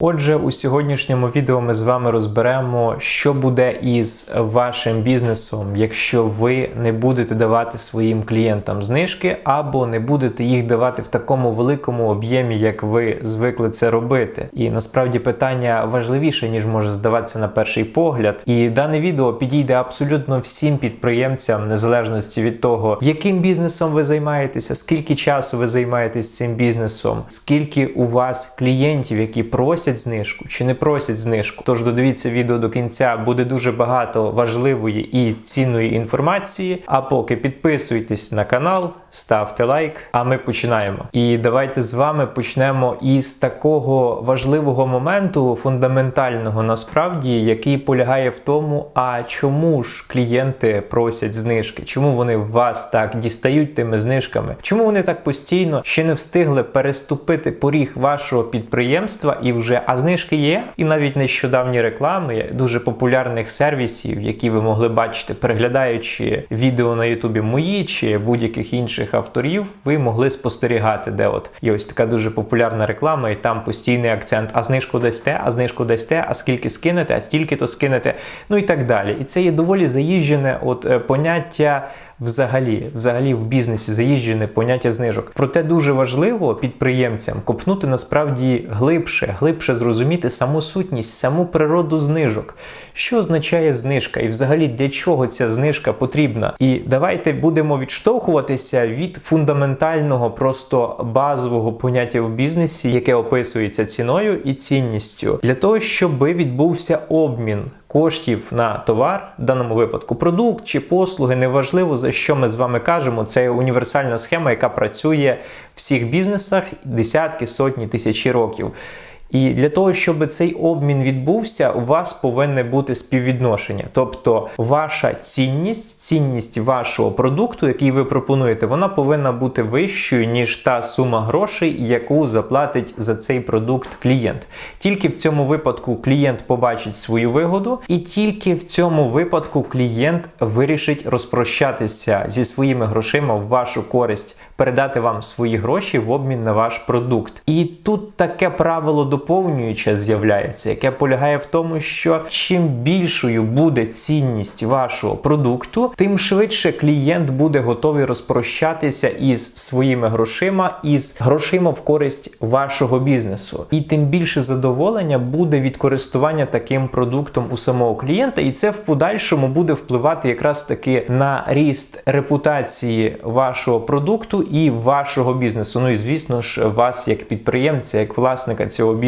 Отже, у сьогоднішньому відео ми з вами розберемо, що буде із вашим бізнесом, якщо ви не будете давати своїм клієнтам знижки, або не будете їх давати в такому великому об'ємі, як ви звикли це робити. І насправді питання важливіше, ніж може здаватися на перший погляд. І дане відео підійде абсолютно всім підприємцям, незалежності від того, яким бізнесом ви займаєтеся, скільки часу ви займаєтесь цим бізнесом, скільки у вас клієнтів, які просять знижку чи не просять знижку. Тож додивіться відео до кінця, буде дуже багато важливої і цінної інформації. А поки підписуйтесь на канал, ставте лайк. А ми починаємо. І давайте з вами почнемо із такого важливого моменту, фундаментального насправді, який полягає в тому, а чому ж клієнти просять знижки, чому вони вас так дістають тими знижками, чому вони так постійно ще не встигли переступити поріг вашого підприємства і вже а знижки є, і навіть нещодавні реклами дуже популярних сервісів, які ви могли бачити, переглядаючи відео на Ютубі мої чи будь-яких інших авторів, ви могли спостерігати, де от є ось така дуже популярна реклама, і там постійний акцент: а знижку дасте, а знижку дасте, а скільки скинете, а стільки то скинете, ну і так далі. І це є доволі заїжджене от е, поняття. Взагалі, взагалі в бізнесі заїжджене поняття знижок. Проте дуже важливо підприємцям копнути насправді глибше, глибше зрозуміти саму сутність, саму природу знижок, що означає знижка, і взагалі для чого ця знижка потрібна. І давайте будемо відштовхуватися від фундаментального, просто базового поняття в бізнесі, яке описується ціною і цінністю, для того, щоб відбувся обмін коштів на товар, в даному випадку продукт чи послуги, неважливо за що ми з вами кажемо. Це універсальна схема, яка працює в всіх бізнесах десятки, сотні, тисячі років. І для того, щоб цей обмін відбувся, у вас повинне бути співвідношення. Тобто ваша цінність, цінність вашого продукту, який ви пропонуєте, вона повинна бути вищою, ніж та сума грошей, яку заплатить за цей продукт клієнт. Тільки в цьому випадку клієнт побачить свою вигоду, і тільки в цьому випадку клієнт вирішить розпрощатися зі своїми грошима в вашу користь, передати вам свої гроші в обмін на ваш продукт. І тут таке правило доповнююче з'являється, яке полягає в тому, що чим більшою буде цінність вашого продукту, тим швидше клієнт буде готовий розпрощатися із своїми грошима, із грошима в користь вашого бізнесу. І тим більше задоволення буде від користування таким продуктом у самого клієнта, і це в подальшому буде впливати якраз таки на ріст репутації вашого продукту і вашого бізнесу. Ну і звісно ж, вас як підприємця, як власника цього бізнесу.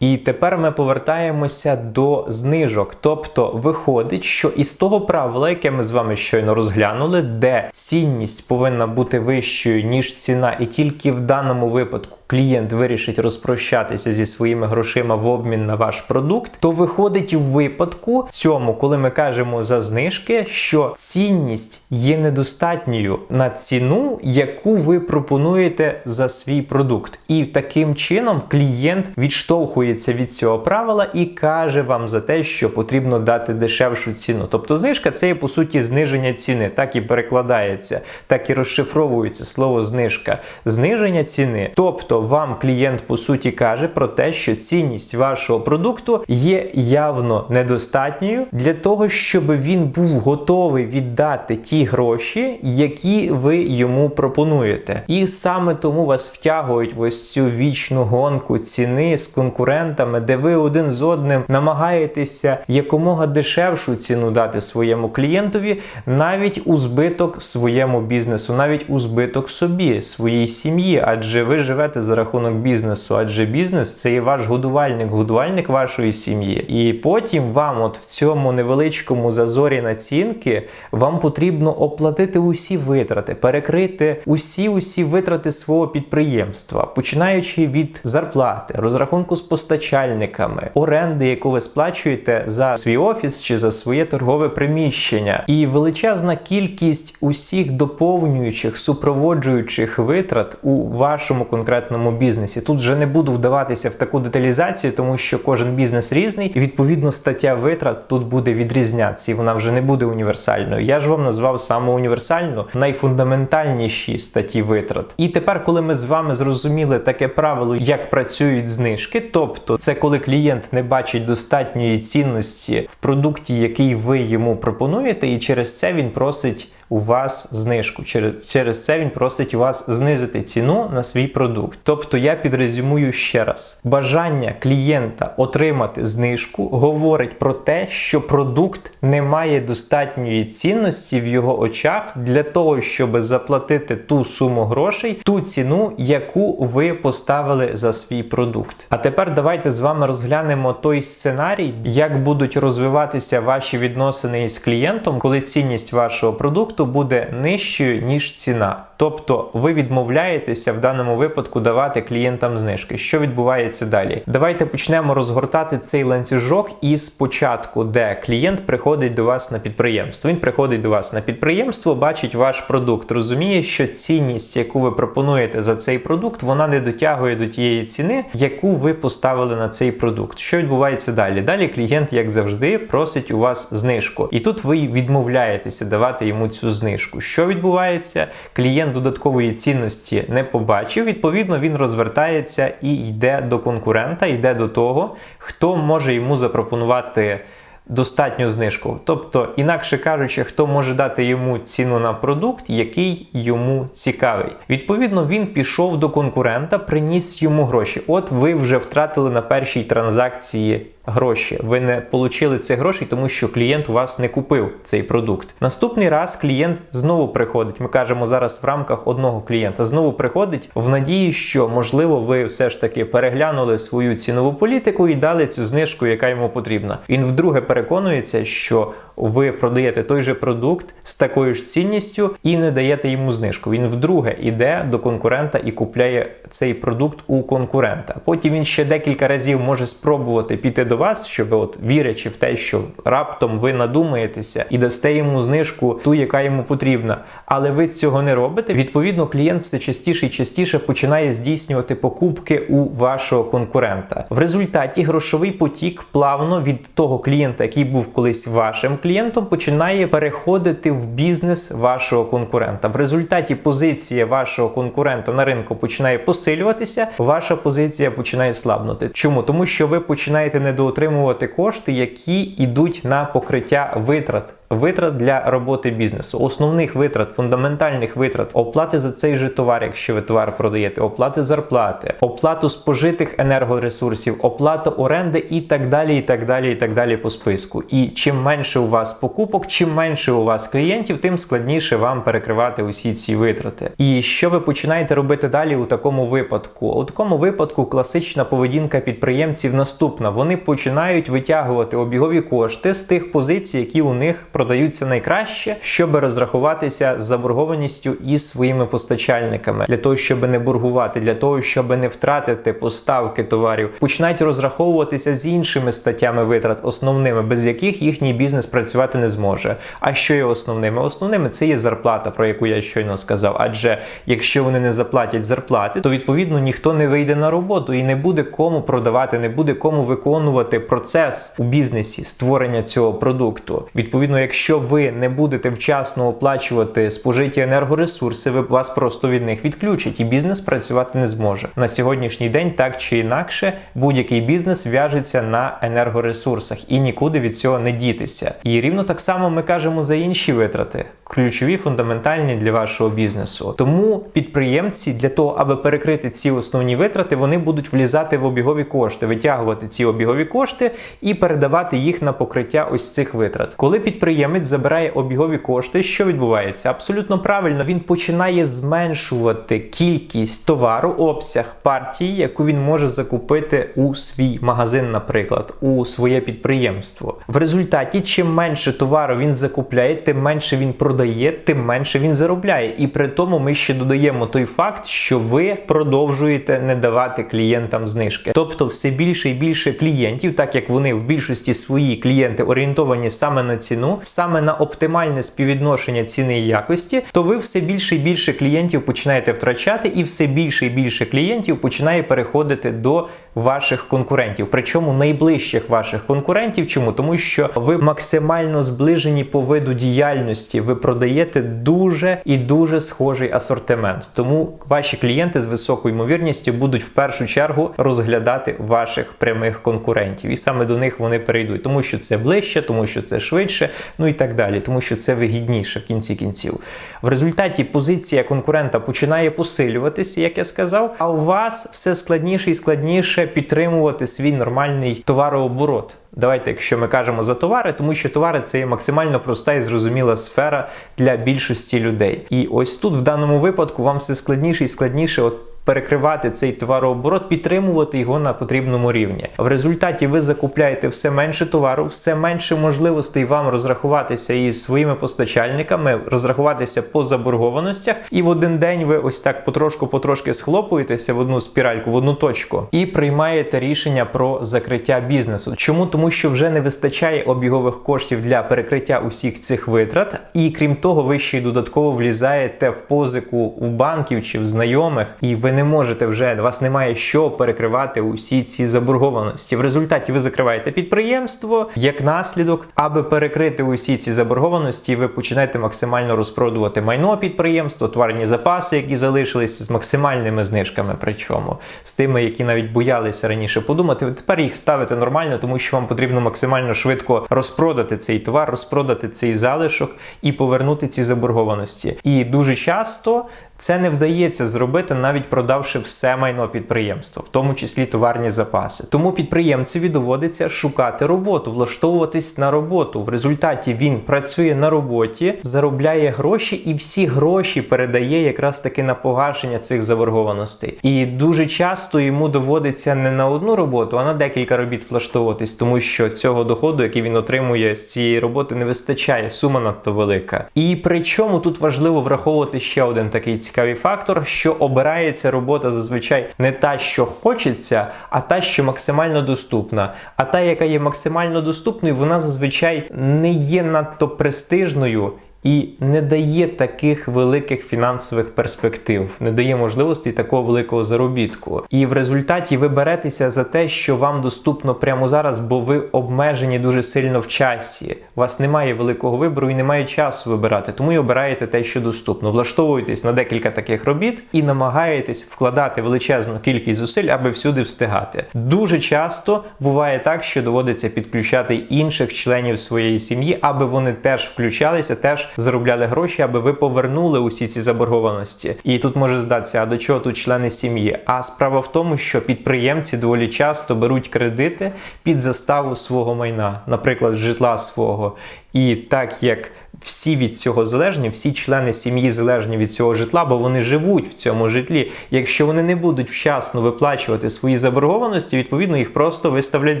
І тепер ми повертаємося до знижок. Тобто виходить, що із того правила, яке ми з вами щойно розглянули, де цінність повинна бути вищою ніж ціна, і тільки в даному випадку клієнт вирішить розпрощатися зі своїми грошима в обмін на ваш продукт, то виходить в випадку цьому, коли ми кажемо за знижки, що цінність є недостатньою на ціну, яку ви пропонуєте за свій продукт. І таким чином клієнт відштовхується від цього правила і каже вам за те, що потрібно дати дешевшу ціну. Тобто знижка це є по суті зниження ціни, так і перекладається, так і розшифровується слово знижка. Зниження ціни. Тобто вам клієнт по суті каже про те, що цінність вашого продукту є явно недостатньою для того, щоб він був готовий віддати ті гроші, які ви йому пропонуєте. І саме тому вас втягують в ось цю вічну гонку ціни з конкурентами, де ви один з одним намагаєтеся якомога дешевшу ціну дати своєму клієнтові, навіть у збиток своєму бізнесу, навіть у збиток собі, своїй сім'ї, адже ви живете за рахунок бізнесу, адже бізнес це є ваш годувальник, годувальник вашої сім'ї. І потім вам, от в цьому невеличкому зазорі націнки, вам потрібно оплатити усі витрати, перекрити усі усі витрати свого підприємства, починаючи від зарплати, розрахунку з постачальниками, оренди, яку ви сплачуєте за свій офіс чи за своє торгове приміщення, і величезна кількість усіх доповнюючих супроводжуючих витрат у вашому конкретному бізнесі. Тут вже не буду вдаватися в таку деталізацію, тому що кожен бізнес різний, і відповідно стаття витрат тут буде відрізнятися, і вона вже не буде універсальною. Я ж вам назвав саме універсальну, найфундаментальніші статті витрат. І тепер, коли ми з вами зрозуміли таке правило, як працюють знижки, знижки. Тобто, це коли клієнт не бачить достатньої цінності в продукті, який ви йому пропонуєте, і через це він просить у вас знижку. Через, це він просить вас знизити ціну на свій продукт. Тобто я підрезюмую ще раз: бажання клієнта отримати знижку говорить про те, що продукт не має достатньої цінності в його очах для того, щоб заплатити ту суму грошей, ту ціну, яку ви поставили за свій продукт. А тепер давайте з вами розглянемо той сценарій, як будуть розвиватися ваші відносини із клієнтом, коли цінність вашого продукту буде нижчою ніж ціна. Тобто ви відмовляєтеся в даному випадку давати клієнтам знижки. Що відбувається далі? Давайте почнемо розгортати цей ланцюжок із початку, де клієнт приходить до вас на підприємство. Він приходить до вас на підприємство, бачить ваш продукт, розуміє, що цінність, яку ви пропонуєте за цей продукт, вона не дотягує до тієї ціни, яку ви поставили на цей продукт. Що відбувається далі? Далі клієнт, як завжди, просить у вас знижку, і тут ви відмовляєтеся давати йому цю знижку. Що відбувається? Клієнт додаткової цінності не побачив. Відповідно, він розвертається і йде до конкурента, йде до того, хто може йому запропонувати. Достатню знижку, тобто, інакше кажучи, хто може дати йому ціну на продукт, який йому цікавий. Відповідно, він пішов до конкурента, приніс йому гроші. От ви вже втратили на першій транзакції гроші. Ви не отримали ці гроші, тому що клієнт у вас не купив цей продукт. Наступний раз клієнт знову приходить. Ми кажемо зараз в рамках одного клієнта. Знову приходить в надії, що можливо ви все ж таки переглянули свою цінову політику і дали цю знижку, яка йому потрібна. Він вдруге переконується, що ви продаєте той же продукт з такою ж цінністю і не даєте йому знижку. Він вдруге йде до конкурента і купляє цей продукт у конкурента. Потім він ще декілька разів може спробувати піти до вас, щоб от вірячи в те, що раптом ви надумаєтеся і дасте йому знижку, ту, яка йому потрібна. Але ви цього не робите. Відповідно, клієнт все частіше і частіше починає здійснювати покупки у вашого конкурента. В результаті грошовий потік плавно від того клієнта, який був колись вашим клієнтом, починає переходити в бізнес вашого конкурента. В результаті позиція вашого конкурента на ринку починає посилюватися, ваша позиція починає слабнути. Чому? Тому що ви починаєте недоотримувати кошти, які йдуть на покриття витрат. Витрат для роботи бізнесу, основних витрат, фундаментальних витрат, оплати за цей же товар, якщо ви товар продаєте, оплати зарплати, оплату спожитих енергоресурсів, оплата оренди і так далі, і так далі, і так далі по списку. І чим менше у вас покупок, чим менше у вас клієнтів, тим складніше вам перекривати усі ці витрати. І що ви починаєте робити далі у такому випадку? У такому випадку класична поведінка підприємців наступна: вони починають витягувати обігові кошти з тих позицій, які у них продаються найкраще, щоб розрахуватися з заборгованістю із своїми постачальниками, для того, щоб не боргувати, для того, щоб не втратити поставки товарів, починають розраховуватися з іншими статтями витрат, основними, без яких їхній бізнес працювати не зможе. А що є основними? Основними це є зарплата, про яку я щойно сказав. Адже якщо вони не заплатять зарплати, то відповідно ніхто не вийде на роботу і не буде кому продавати, не буде кому виконувати процес у бізнесі створення цього продукту. Відповідно, якщо ви не будете вчасно оплачувати спожиті енергоресурси, ви вас просто від них відключать, і бізнес працювати не зможе. На сьогоднішній день так чи інакше будь-який бізнес в'яжеться на енергоресурсах і нікуди від цього не дітися. І рівно так само ми кажемо за інші витрати, ключові фундаментальні для вашого бізнесу. Тому підприємці для того, аби перекрити ці основні витрати, вони будуть влізати в обігові кошти, витягувати ці обігові кошти і передавати їх на покриття ось цих витрат. Коли підприємець забирає обігові кошти, що відбувається? Абсолютно правильно, він починає зменшувати кількість товару, обсяг партії, яку він може закупити у свій магазин, наприклад, у своє підприємство. В результаті, чим менше товару він закупляє, тим менше він продає, тим менше він заробляє. І при тому ми ще додаємо той факт, що ви продовжуєте не давати клієнтам знижки. Тобто, все більше і більше клієнтів, так як вони в більшості свої клієнти орієнтовані саме на ціну, саме на оптимальне співвідношення ціни і якості, то ви все більше і більше клієнтів починаєте втрачати, і все більше і більше клієнтів починає переходити до ваших конкурентів, причому найближчих ваших конкурентів. Чому? Тому що ви максимально зближені по виду діяльності, ви продаєте дуже і дуже схожий асортимент. Тому ваші клієнти з високою ймовірністю будуть в першу чергу розглядати ваших прямих конкурентів, і саме до них вони перейдуть, тому що це ближче, тому що це швидше, ну і так далі, тому що це вигідніше в кінці кінців. В результаті позиція конкурента починає посилюватися, як я сказав. А у вас все складніше і складніше підтримувати свій нормальний товарооборот. Давайте, якщо ми кажемо за товари, тому що товари це є максимально проста і зрозуміла сфера для більшості людей. І ось тут, в даному випадку, вам все складніше і складніше. От перекривати цей товарооборот, підтримувати його на потрібному рівні. В результаті ви закупляєте все менше товару, все менше можливостей вам розрахуватися із своїми постачальниками, розрахуватися по заборгованостях, і в один день ви ось так потрошку-потрошки схлопуєтеся в одну спіральку, в одну точку, і приймаєте рішення про закриття бізнесу. Чому? Тому що вже не вистачає обігових коштів для перекриття усіх цих витрат, і крім того, ви ще й додатково влізаєте в позику в банків чи в знайомих, і ви не можете вже, вас немає що перекривати усі ці заборгованості. В результаті ви закриваєте підприємство як наслідок, аби перекрити усі ці заборгованості, ви починаєте максимально розпродувати майно підприємства, тварні запаси, які залишилися з максимальними знижками. Причому з тими, які навіть боялися раніше подумати, ви тепер їх ставите нормально, тому що вам потрібно максимально швидко розпродати цей товар, розпродати цей залишок і повернути ці заборгованості. І дуже часто це не вдається зробити, навіть продавши все майно підприємства, в тому числі товарні запаси. Тому підприємцеві доводиться шукати роботу, влаштовуватись на роботу. В результаті він працює на роботі, заробляє гроші, і всі гроші передає якраз таки на погашення цих заборгованостей. І дуже часто йому доводиться не на одну роботу, а на декілька робіт влаштовуватись, тому що цього доходу, який він отримує з цієї роботи, не вистачає. Сума надто велика. І причому тут важливо враховувати ще один такий цікавий фактор, що обирається робота зазвичай не та, що хочеться, а та, що максимально доступна. А та, яка є максимально доступною, вона зазвичай не є надто престижною і не дає таких великих фінансових перспектив, не дає можливості такого великого заробітку. І в результаті ви беретеся за те, що вам доступно прямо зараз, бо ви обмежені дуже сильно в часі. У вас немає великого вибору і немає часу вибирати, тому і обираєте те, що доступно. Влаштовуєтесь на декілька таких робіт і намагаєтесь вкладати величезну кількість зусиль, аби всюди встигати. Дуже часто буває так, що доводиться підключати інших членів своєї сім'ї, аби вони теж включалися, теж заробляли гроші, аби ви повернули усі ці заборгованості. І тут може здатися, а до чого тут члени сім'ї? А справа в тому, що підприємці доволі часто беруть кредити під заставу свого майна, наприклад, житла свого. І так як всі від цього залежні, всі члени сім'ї залежні від цього житла, бо вони живуть в цьому житлі. Якщо вони не будуть вчасно виплачувати свої заборгованості, відповідно їх просто виставлять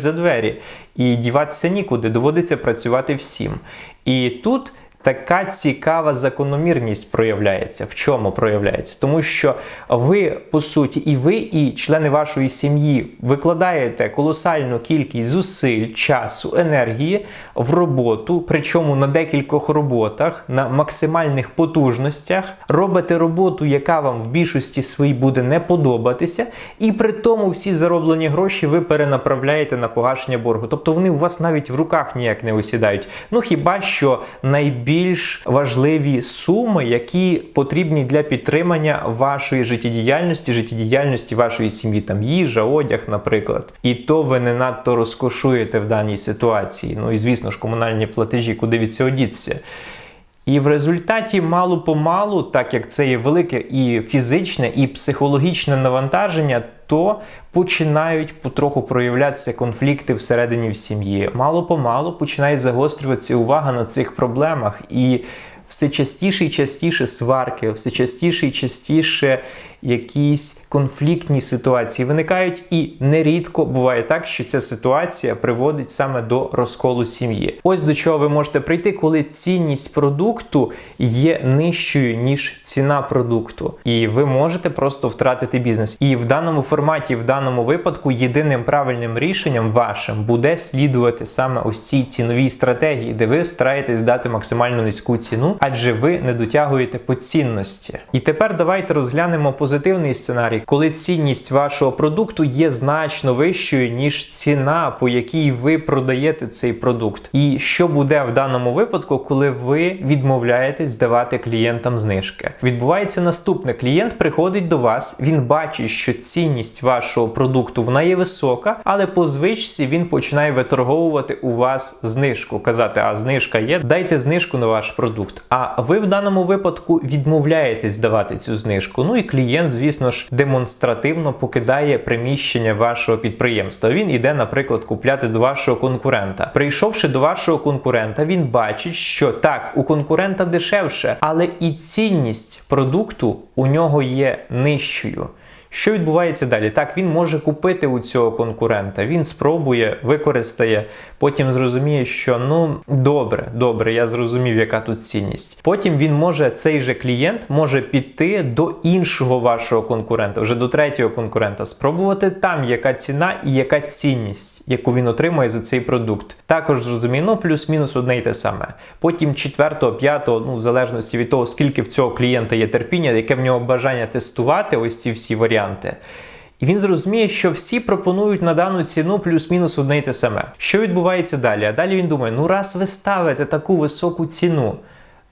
за двері. І діватися нікуди, доводиться працювати всім. І тут така цікава закономірність проявляється. В чому проявляється? Тому що ви, по суті, і ви, і члени вашої сім'ї викладаєте колосальну кількість зусиль, часу, енергії в роботу, причому на декількох роботах, на максимальних потужностях, робите роботу, яка вам в більшості своїй буде не подобатися, і при тому всі зароблені гроші ви перенаправляєте на погашення боргу. Тобто вони у вас навіть в руках ніяк не осідають. Ну хіба що найбільше більш важливі суми, які потрібні для підтримання вашої життєдіяльності, життєдіяльності вашої сім'ї, там їжа, одяг, наприклад. І то ви не надто розкошуєте в даній ситуації. Ну і звісно ж, комунальні платежі, куди від цього діться. І в результаті мало помалу, так як це є велике і фізичне, і психологічне навантаження, то починають потроху проявлятися конфлікти всередині в сім'ї. Мало помалу починає загострюватися увага на цих проблемах, і все частіше і частіше сварки, все частіше і частіше якісь конфліктні ситуації виникають, і нерідко буває так, що ця ситуація приводить саме до розколу сім'ї. Ось до чого ви можете прийти, коли цінність продукту є нижчою ніж ціна продукту, і ви можете просто втратити бізнес. І в даному форматі, в даному випадку, єдиним правильним рішенням вашим буде слідувати саме ось цій ціновій стратегії, де ви стараєтесь дати максимально низьку ціну, адже ви не дотягуєте по цінності. І тепер давайте розглянемо позитивний сценарій, коли цінність вашого продукту є значно вищою ніж ціна, по якій ви продаєте цей продукт. І що буде в даному випадку, коли ви відмовляєтесь давати клієнтам знижки? Відбувається наступне: клієнт приходить до вас, він бачить, що цінність вашого продукту вона є висока, але по звичці він починає виторговувати у вас знижку, казати, а знижка є, дайте знижку на ваш продукт. А ви в даному випадку відмовляєтесь давати цю знижку. Ну і клієнт, звісно ж, демонстративно покидає приміщення вашого підприємства. Він іде, наприклад, купляти до вашого конкурента. Прийшовши до вашого конкурента, він бачить, що так, у конкурента дешевше, але і цінність продукту у нього є нижчою. Що відбувається далі? Так, він може купити у цього конкурента, він спробує, використає, потім зрозуміє, що ну добре, добре, я зрозумів, яка тут цінність. Потім він може, цей же клієнт може піти до іншого вашого конкурента, вже до третього конкурента, спробувати там, яка ціна і яка цінність, яку він отримує за цей продукт. Також зрозуміє, ну плюс-мінус одне й те саме. Потім четвертого, п'ятого, ну в залежності від того, скільки в цього клієнта є терпіння, яке в нього бажання тестувати ось ці всі варіанти. І він зрозуміє, що всі пропонують на дану ціну плюс-мінус одне й те саме. Що відбувається далі? А далі він думає: ну раз ви ставите таку високу ціну,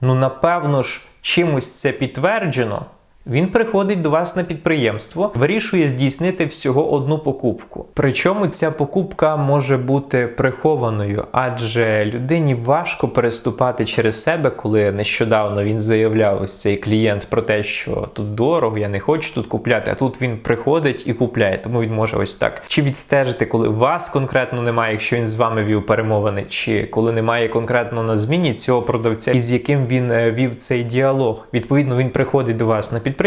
ну напевно ж чимось це підтверджено. Він приходить до вас на підприємство, вирішує здійснити всього одну покупку. Причому ця покупка може бути прихованою, адже людині важко переступати через себе, коли нещодавно він заявляв ось цей клієнт про те, що тут дорого, я не хочу тут купляти. А тут він приходить і купляє, тому він може ось так. Чи відстежити, коли вас конкретно немає, якщо він з вами вів перемовини, чи коли немає конкретно на зміні цього продавця, із яким він е, вів цей діалог. Відповідно, він приходить до вас на підприємство,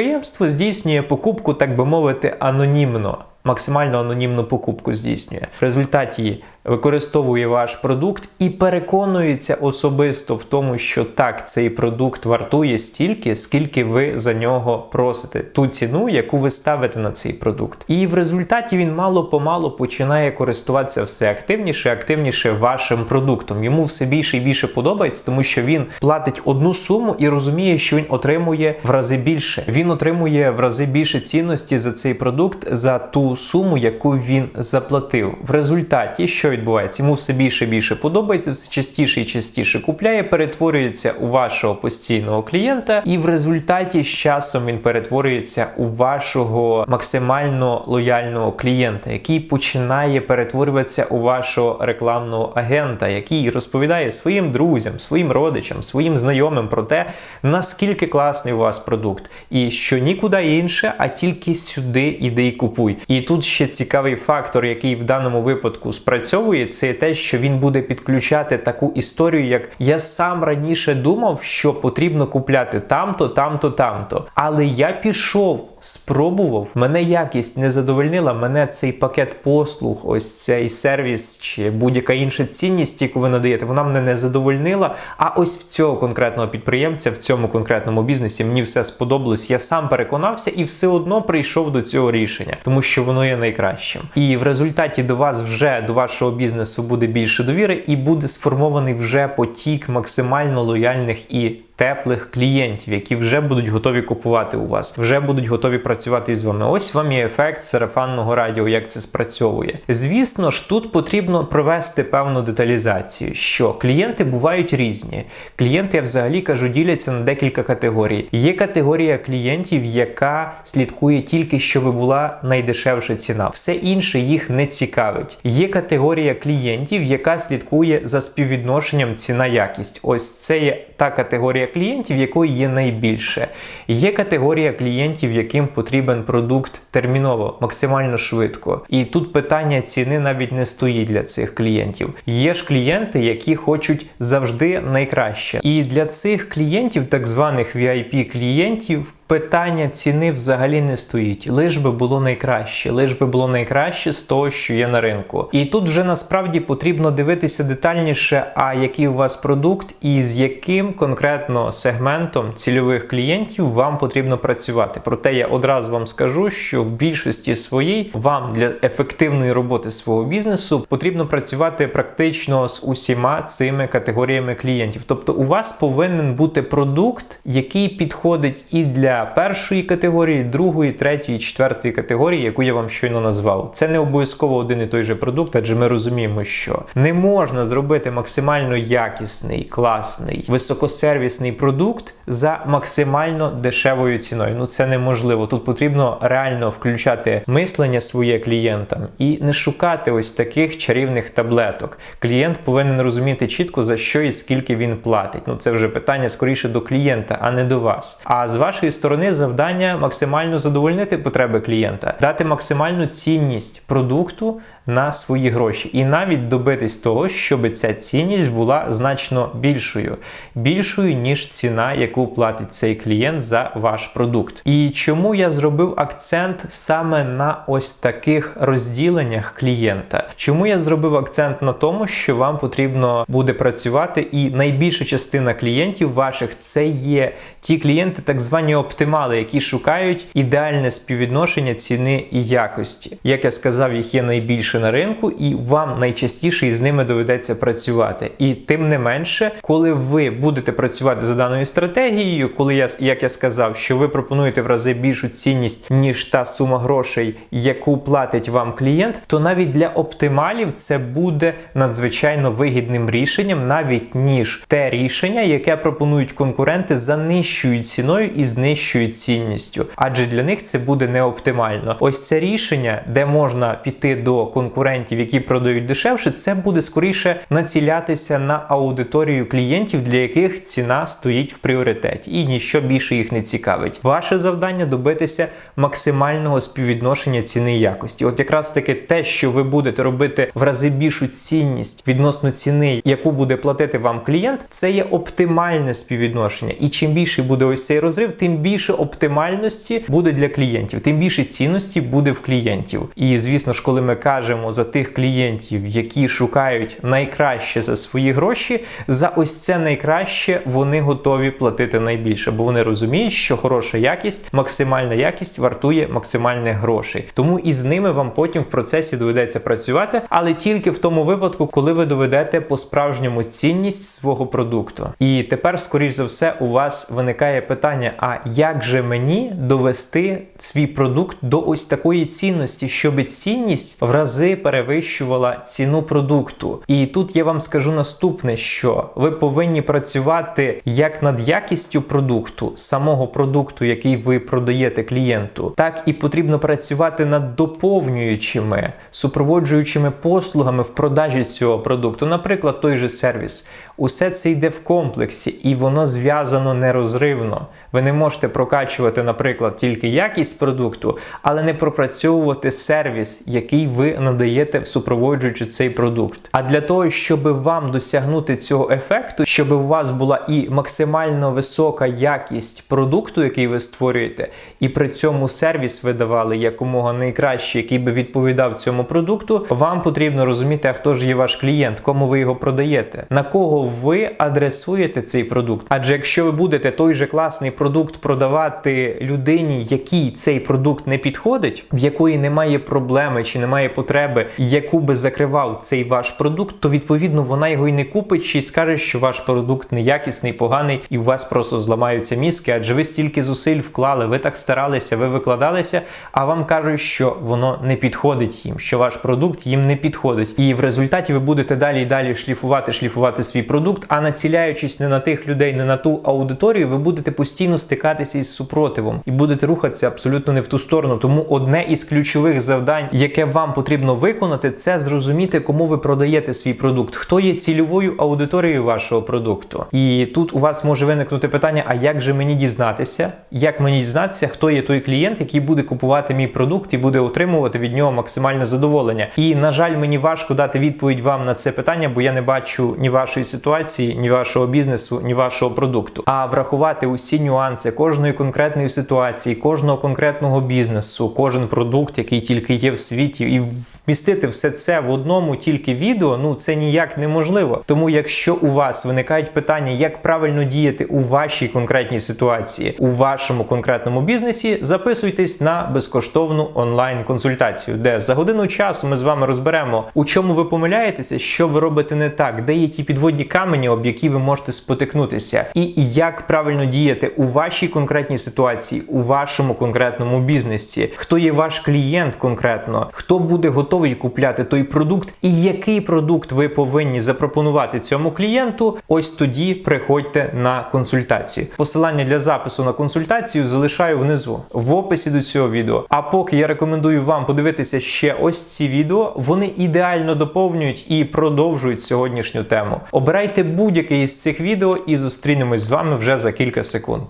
здійснює покупку, так би мовити, анонімно. Максимально анонімну покупку здійснює. В результаті використовує ваш продукт і переконується особисто в тому, що так, цей продукт вартує стільки, скільки ви за нього просите, ту ціну, яку ви ставите на цей продукт. І в результаті він мало-помалу починає користуватися все активніше, активніше вашим продуктом. Йому все більше і більше подобається, тому що він платить одну суму і розуміє, що він отримує в рази більше. Він отримує в рази більше цінності за цей продукт за ту суму, яку він заплатив. В результаті, що відбувається, йому все більше і більше подобається, все частіше і частіше купляє, перетворюється у вашого постійного клієнта, і в результаті з часом він перетворюється у вашого максимально лояльного клієнта, який починає перетворюватися у вашого рекламного агента, який розповідає своїм друзям, своїм родичам, своїм знайомим про те, наскільки класний у вас продукт, і що нікуди інше, а тільки сюди іди і купуй. І тут ще цікавий фактор, який в даному випадку спрацьовує, це те, що він буде підключати таку історію, як я сам раніше думав, що потрібно купляти там-то, там-то, там-то. Але я пішов, спробував, мене якість не задовольнила, мене цей пакет послуг, ось цей сервіс чи будь-яка інша цінність, яку ви надаєте, вона мене не задовольнила. А ось в цього конкретного підприємця, в цьому конкретному бізнесі мені все сподобалось. Я сам переконався і все одно прийшов до цього рішення, тому що воно є найкращим. І в результаті до вас вже до вашого бізнесу буде більше довіри, і буде сформований вже потік максимально лояльних і теплих клієнтів, які вже будуть готові купувати у вас, вже будуть готові працювати із вами. Ось вам є ефект сарафанного радіо, як це спрацьовує. Звісно ж, тут потрібно провести певну деталізацію, що клієнти бувають різні. Клієнти, я взагалі кажу, діляться на декілька категорій. Є категорія клієнтів, яка слідкує тільки, щоб була найдешевша ціна. Все інше їх не цікавить. Є категорія клієнтів, яка слідкує за співвідношенням ціна-якість. Ось це є та категорія клієнтів, якої є найбільше. Є категорія клієнтів, яким потрібен продукт терміново, максимально швидко. І тут питання ціни навіть не стоїть для цих клієнтів. Є ж клієнти, які хочуть завжди найкраще. І для цих клієнтів, так званих VIP клієнтів, питання ціни взагалі не стоїть. Лиш би було найкраще, лиш би було найкраще з того, що є на ринку. І тут вже насправді потрібно дивитися детальніше, а який у вас продукт і з яким конкретно сегментом цільових клієнтів вам потрібно працювати. Проте я одразу вам скажу, що в більшості своїй вам для ефективної роботи свого бізнесу потрібно працювати практично з усіма цими категоріями клієнтів. Тобто, у вас повинен бути продукт, який підходить і для першої категорії, другої, третьої, четвертої категорії, яку я вам щойно назвав. Це не обов'язково один і той же продукт, адже ми розуміємо, що не можна зробити максимально якісний, класний, високосервісний продукт за максимально дешевою ціною. Ну це неможливо. Тут потрібно реально включати мислення своє клієнтам і не шукати ось таких чарівних таблеток. Клієнт повинен розуміти чітко за що і скільки він платить. Ну це вже питання скоріше до клієнта, а не до вас. А з вашої сторони завдання максимально задовольнити потреби клієнта, дати максимальну цінність продукту на свої гроші, і навіть добитись того, щоб ця цінність була значно більшою, більшою ніж ціна, яку платить цей клієнт за ваш продукт. І чому я зробив акцент саме на ось таких розділеннях клієнта? Чому я зробив акцент на тому, що вам потрібно буде працювати, і найбільша частина клієнтів ваших це є ті клієнти, так звані оптимали, які шукають ідеальне співвідношення ціни і якості. Як я сказав, їх є найбільше на ринку, і вам найчастіше із ними доведеться працювати. І тим не менше, коли ви будете працювати за даною стратегією, коли я як я сказав, що ви пропонуєте в рази більшу цінність ніж та сума грошей, яку платить вам клієнт, то навіть для оптималів це буде надзвичайно вигідним рішенням, навіть ніж те рішення, яке пропонують конкуренти за нижчою ціною і з нижчою цінністю. Адже для них це буде не оптимально. Ось це рішення, де можна піти до конкурентів, які продають дешевше, це буде скоріше націлятися на аудиторію клієнтів, для яких ціна стоїть в пріоритеті, і ніщо більше їх не цікавить. Ваше завдання добитися максимального співвідношення ціни і якості. От якраз таки те, що ви будете робити в рази більшу цінність відносно ціни, яку буде платити вам клієнт, це є оптимальне співвідношення. І чим більше буде ось цей розрив, тим більше оптимальності буде для клієнтів, тим більше цінності буде в клієнтів. І звісно ж, коли ми кажемо за тих клієнтів, які шукають найкраще за свої гроші, за ось це найкраще вони готові платити найбільше, бо вони розуміють, що хороша якість, максимальна якість вартує максимальних грошей. Тому і з ними вам потім в процесі доведеться працювати, але тільки в тому випадку, коли ви доведете по-справжньому цінність свого продукту. І тепер, скоріш за все, у вас виникає питання: а як же мені довести свій продукт до ось такої цінності, щоб цінність в рази перевищувала ціну продукту? І тут я вам скажу наступне: що ви повинні працювати як над якістю продукту, самого продукту, який ви продаєте клієнту, так і потрібно працювати над доповнюючими супроводжуючими послугами в продажі цього продукту, наприклад, той же сервіс. Усе це йде в комплексі, і воно зв'язано нерозривно. Ви не можете прокачувати, наприклад, тільки якість продукту, але не пропрацьовувати сервіс, який ви надаєте, супроводжуючи цей продукт. А для того, щоб вам досягнути цього ефекту, щоб у вас була і максимально висока якість продукту, який ви створюєте, і при цьому сервіс ви давали якомога найкращий, який би відповідав цьому продукту, вам потрібно розуміти, а хто ж є ваш клієнт, кому ви його продаєте, на кого ви адресуєте цей продукт. Адже якщо ви будете той же класний продукт продавати людині, якій цей продукт не підходить, в якої немає проблеми чи немає потреби, яку би закривав цей ваш продукт, то відповідно вона його і не купить, чи скаже, що ваш продукт неякісний, поганий, і у вас просто зламаються мізки, адже ви стільки зусиль вклали, ви так старалися, ви викладалися, а вам кажуть, що воно не підходить їм, що ваш продукт їм не підходить. І в результаті ви будете далі і далі шліфувати, шліфувати свій продукт, а націляючись не на тих людей, не на ту аудиторію, ви будете постійно стикатися із супротивом і будете рухатися абсолютно не в ту сторону. Тому одне із ключових завдань, яке вам потрібно виконати, це зрозуміти, кому ви продаєте свій продукт, хто є цільовою аудиторією вашого продукту. І тут у вас може виникнути питання: а як же мені дізнатися? Як мені дізнатися, хто є той клієнт, який буде купувати мій продукт і буде отримувати від нього максимальне задоволення? І на жаль, мені важко дати відповідь вам на це питання, бо я не бачу ні вашої ситуації ситуації, ні вашого бізнесу, ні вашого продукту, а врахувати усі нюанси кожної конкретної ситуації, кожного конкретного бізнесу, кожен продукт, який тільки є в світі, і вмістити все це в одному тільки відео, ну це ніяк неможливо. Тому, якщо у вас виникають питання, як правильно діяти у вашій конкретній ситуації, у вашому конкретному бізнесі, записуйтесь на безкоштовну онлайн-консультацію, де за годину часу ми з вами розберемо, у чому ви помиляєтеся, що ви робите не так, де є ті підводні камені, об які ви можете спотикнутися, і як правильно діяти у вашій конкретній ситуації, у вашому конкретному бізнесі, хто є ваш клієнт конкретно, хто буде готовий купляти той продукт, і який продукт ви повинні запропонувати цьому клієнту. Ось тоді приходьте на консультацію. Посилання для запису на консультацію залишаю внизу в описі до цього відео. А поки я рекомендую вам подивитися ще ось ці відео, вони ідеально доповнюють і продовжують сьогоднішню тему. Обирайте будь-яке із цих відео і зустрінемось з вами вже за кілька секунд.